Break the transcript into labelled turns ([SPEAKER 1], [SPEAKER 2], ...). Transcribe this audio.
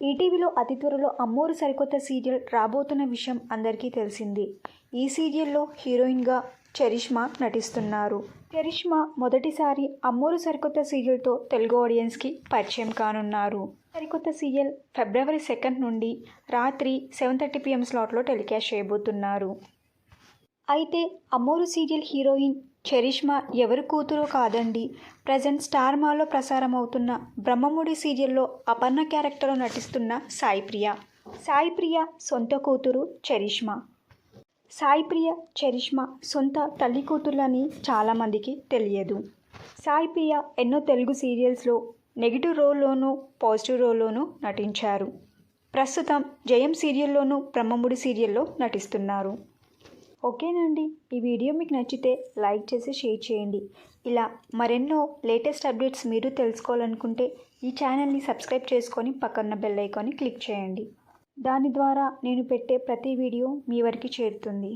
[SPEAKER 1] ఈటీవీలో అతి త్వరలో అమ్మోరు సరికొత్త సీరియల్ రాబోతున్న విషయం అందరికీ తెలిసింది. ఈ సీరియల్లో హీరోయిన్గా చరిష్మా నటిస్తున్నారు. చరిష్మా మొదటిసారి అమ్మోరు సరికొత్త సీరియల్తో తెలుగు ఆడియన్స్కి పరిచయం కానున్నారు. సరికొత్త సీరియల్ ఫిబ్రవరి సెకండ్ నుండి రాత్రి సెవెన్ థర్టీ పిఎం స్లాట్లో టెలికాస్ట్ చేయబోతున్నారు. అయితే అమ్మోరు సీరియల్ హీరోయిన్ చరిష్మా ఎవరి కూతురో కాదండి. ప్రజెంట్ స్టార్ మాలో ప్రసారం అవుతున్న బ్రహ్మముడి సీరియల్లో అపర్ణ క్యారెక్టర్లో నటిస్తున్న సాయి సాయిప్రియ సాయి సొంత కూతురు చరిష్మా. సాయిప్రియ చరిష్మా సొంత తల్లి కూతుర్లని చాలామందికి తెలియదు. సాయిప్రియ ఎన్నో తెలుగు సీరియల్స్లో నెగిటివ్ రోల్లోనూ పాజిటివ్ రోల్లోనూ నటించారు. ప్రస్తుతం జయం సీరియల్లోనూ బ్రహ్మముడి సీరియల్లో నటిస్తున్నారు. ఓకేనండి. ఈ వీడియో మీకు నచ్చితే లైక్ చేసి షేర్ చేయండి. ఇలా మరెన్నో లేటెస్ట్ అప్డేట్స్ మీరు తెలుసుకోవాలనుకుంటే ఈ ఛానల్ని సబ్స్క్రైబ్ చేసుకొని పక్కన్న బెల్ ఐకాన్ని క్లిక్ చేయండి. దాని ద్వారా నేను పెట్టే ప్రతి వీడియో మీ వరకు చేరుతుంది.